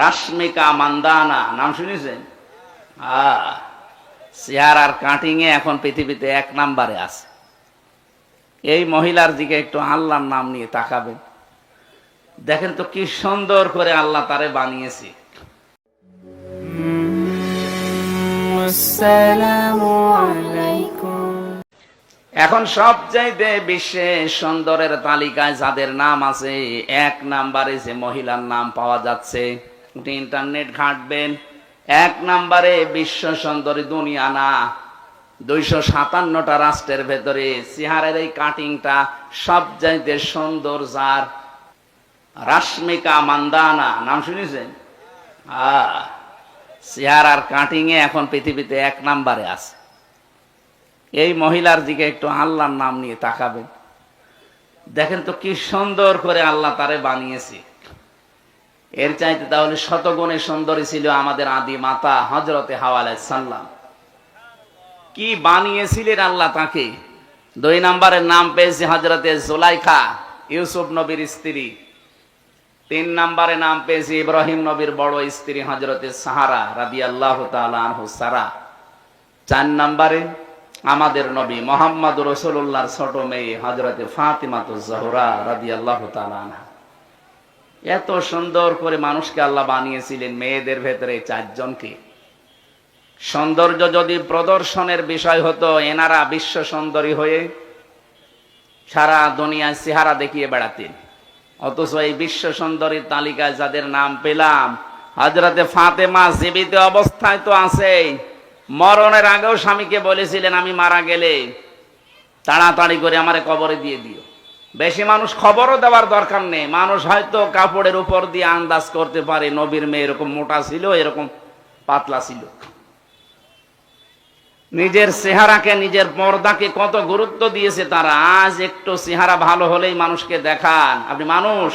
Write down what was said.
রাশমিকা মান্দানা নাম শুনেছেন? চেয়ার আর এ এখন পৃথিবীতে এক নাম্বারে আছে। এই মহিলার দিকে একটু আল্লাহর নাম নিয়ে তাকাবেন। দেখেন তো কি সুন্দর করে আল্লাহ তারে বানিয়েছে। এখন সবচাইতে বিশ্বে সুন্দরের তালিকায় যাদের নাম আছে এক নাম্বারে যে মহিলার নাম পাওয়া যাচ্ছে আপনি ইন্টারনেট ঘাঁটবেন। এক নাম্বারে বিশ্ব সুন্দরী দুনিয়া না, দুইশো সাতান্নটা রাষ্ট্রের ভেতরে। চেহারের এই কাটিংটা সবচাইতে সুন্দর যার। রাশ্মিকা মান্দানা, নাম শুনেছেন? চেহার আর কাটিং এ এখন পৃথিবীতে এক নাম্বারে আছে। এই মহিলার দিকে একটু আল্লাহর নাম নিয়ে তাকাবেন। দেখেন তো কি সুন্দর করে আল্লাহ তারে বানিয়েছে। এর চাইতে তাহলে শতগুণে সুন্দরী ছিল আমাদের আদি মাতা হজরতে হাওয়ালাই সাল্লাম কি বানিয়েছিলেন আল্লাহ তাকে? দুই নম্বরের নাম পেয়েছে হজরতে জোলাইখা, ইউসুফ নবীর স্ত্রী। তিন নম্বরে নাম পেয়েছে ইব্রাহিম নবীর বড় স্ত্রী হজরতে সাহারা রাদি আল্লাহ সারা। চার নম্বরে আমাদের নবী মোহাম্মদ রসুল্লাহর ছোট মেয়ে হজরতে ফাতিমাত জহরা রাদি আল্লাহ এত সুন্দর করে মানুষকে আল্লাহ বানিয়েছিলেন মেয়েদের ভেতরে চারজনকে। সৌন্দর্য যদি প্রদর্শনের বিষয় হতো, এনারা বিশ্ব সুন্দরী হয়ে সারা দুনিয়ায় চেহারা দেখিয়ে বেড়াতেন। অথচ এই বিশ্ব সুন্দরীর তালিকায় যাদের নাম পেলাম হজরতে ফাতেমা জীবিত অবস্থায় তো আছেই মরণের আগেও স্বামীকে বলেছিলেন, আমি মারা গেলে তাড়াতাড়ি করে আমারে কবরে দিয়ে দিও। বেশি মানুষ খবরও দেওয়ার দরকার নেই। মানুষ হয়তো কাপড়ের উপর দিয়ে আন্দাজ করতে পারে, নবীর মেয়ে এরকম মোটা ছিল, এরকম পাতলা ছিল। নিজের চেহারাকে, নিজের পর্দাকে কত গুরুত্ব দিয়েছে তারা। আজ একটু চেহারা ভালো হলেই মানুষকে দেখান। আপনি মানুষ?